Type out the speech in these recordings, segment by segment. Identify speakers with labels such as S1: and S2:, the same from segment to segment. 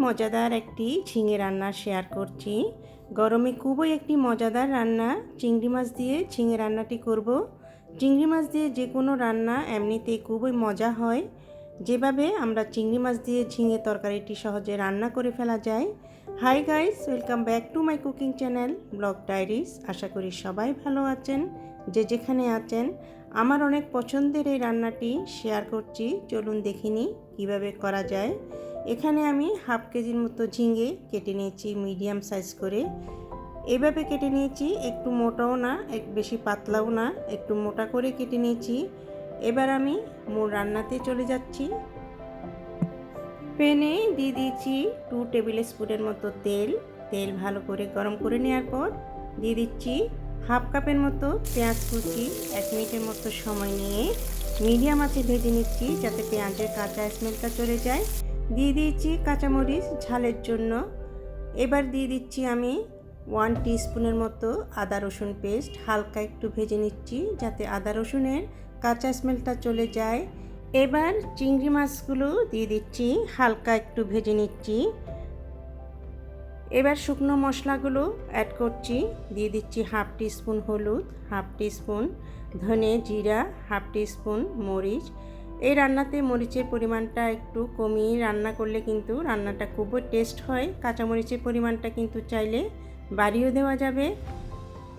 S1: মজাদার একটি ঝিঙে রান্না শেয়ার করছি। গরমে খুবই একটি মজাদার রান্না। চিংড়ি মাছ দিয়ে ঝিঙে রান্নাটি করব। চিংড়ি মাছ দিয়ে যে কোনো রান্না এমনিতেই খুবই মজা হয়। যেভাবে আমরা চিংড়ি মাছ দিয়ে ঝিঙে তরকারিটি সহজে রান্না করে ফেলা যায়। Hi guys welcome back to my cooking channel blog diaries আশা করি সবাই ভালো আছেন, যে যেখানে আছেন। আমার অনেক পছন্দের এই রান্নাটি শেয়ার করছি। চলুন দেখিনি কীভাবে করা যায়। এখানে আমি হাফ কেজির মতো ঝিঙে কেটে নিয়েছি মিডিয়াম সাইজ করে। এভাবে কেটে নিয়েছি, একটু মোটাও না, এক বেশি পাতলাও না, একটু মোটা করে কেটে নিয়েছি। এবার আমি মূল রান্নাতে চলে যাচ্ছি। প্যানে দিয়ে দিয়েছি টু টেবিল স্পুনের মতো তেল। তেল ভালো করে গরম করে নেওয়ার পর দিয়ে দিচ্ছি হাফ কাপের মতো পেঁয়াজ কুচি। এক মিনিটের মতো সময় নিয়ে মিডিয়াম আঁচে ভেজে নিচ্ছি যাতে পেঁয়াজের কাঁচা স্মেলটা চলে যায়। দিয়ে দিয়েছি কাঁচামরিচ ঝালের জন্য। এবার দিয়ে দিচ্ছি আমি ওয়ান স্পুনের মতো আদা রসুন পেস্ট হালকা একটু ভেজে নিচ্ছি যাতে আদা রসুনের কাঁচা স্মেলটা চলে যায়। এবার চিংড়ি মাছগুলো দিয়ে দিচ্ছি, হালকা একটু ভেজে নিচ্ছি। এবার শুকনো মশলাগুলো অ্যাড করছি। দিয়ে দিচ্ছি হাফ স্পুন হলুদ হাফ স্পুন ধনে জিরা হাফ স্পুন মরিচ। এই রান্নাতে মরিচের পরিমাণটা একটু কমিয়ে রান্না করলে কিন্তু রান্নাটা খুবই টেস্ট হয়। কাঁচামরিচের পরিমাণটা কিন্তু চাইলে বাড়িয়েও দেওয়া যাবে।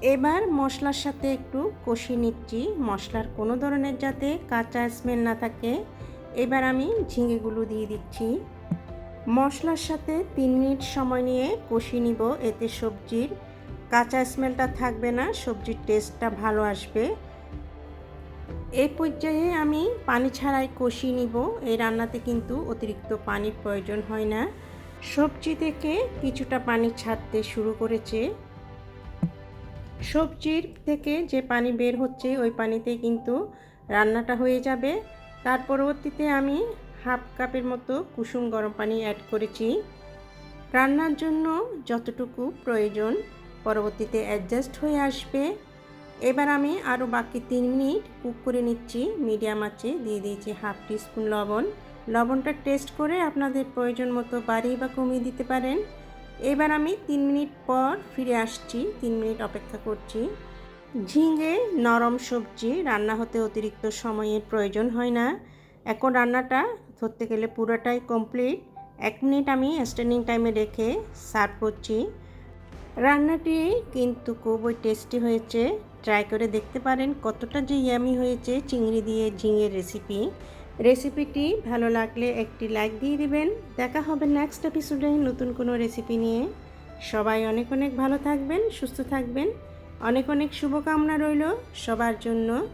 S1: এবার মশলার সাথে একটু কষিয়ে নিচ্ছি। মশলার কোনো ধরনের যাতে কাঁচা স্মেল না থাকে। এবার আমি ঝিঙেগুলো দিয়ে দিচ্ছি। মশলার সাথে তিন মিনিট সময় নিয়ে কষিয়ে নিব। এতে সবজির কাঁচা স্মেলটা থাকবে না, সবজির টেস্টটা ভালো আসবে। এই পর্যায়ে আমি পানি ছাড়াই কষিয়ে নিব। এই রান্নাতে কিন্তু অতিরিক্ত পানির প্রয়োজন হয় না। সবজি থেকে কিছুটা পানি ছাড়তে শুরু করেছে। সবজির থেকে যে পানি বের হচ্ছে, ওই পানিতে কিন্তু রান্নাটা হয়ে যাবে। তার পরবর্তীতে আমি হাফ কাপের মতো কুসুম গরম পানি অ্যাড করেছি। রান্নার জন্য যতটুকু প্রয়োজন, পরবর্তীতে অ্যাডজাস্ট হয়ে আসবে। এবার আমি আরও বাকি তিন মিনিট কুক করে নিচ্ছি, মিডিয়াম আঁচে। দিয়ে দিয়েছি হাফ টিস্পুন লবণ। লবণটা টেস্ট করে আপনাদের প্রয়োজন মতো বাড়িয়ে বা কমিয়ে দিতে পারেন। এবার আমি তিন মিনিট পর ফিরে আসছি, তিন মিনিট অপেক্ষা করছি। ঝিঙে, নরম সবজি, রান্না হতে অতিরিক্ত সময়ের প্রয়োজন হয় না। এখন রান্নাটা ধরতে গেলে পুরোটাই কমপ্লিট। এক মিনিট আমি স্ট্যান্ডিং টাইমে রেখে সার্ভ করছি। রান্নাটি কিন্তু খুবই টেস্টি হয়েছে। ট্রাই করে দেখতে পারেন কতটা যে ইয়ামি হয়েছে চিংড়ি দিয়ে ঝিঙের রেসিপি রেসিপিটি ভালো লাগলে একটি লাইক দিয়ে দিবেন। দেখা হবে নেক্সট এপিসোডে নতুন কোনো রেসিপি নিয়ে। সবাই অনেক অনেক ভালো থাকবেন, সুস্থ থাকবেন। অনেক অনেক শুভকামনা রইল সবার জন্য।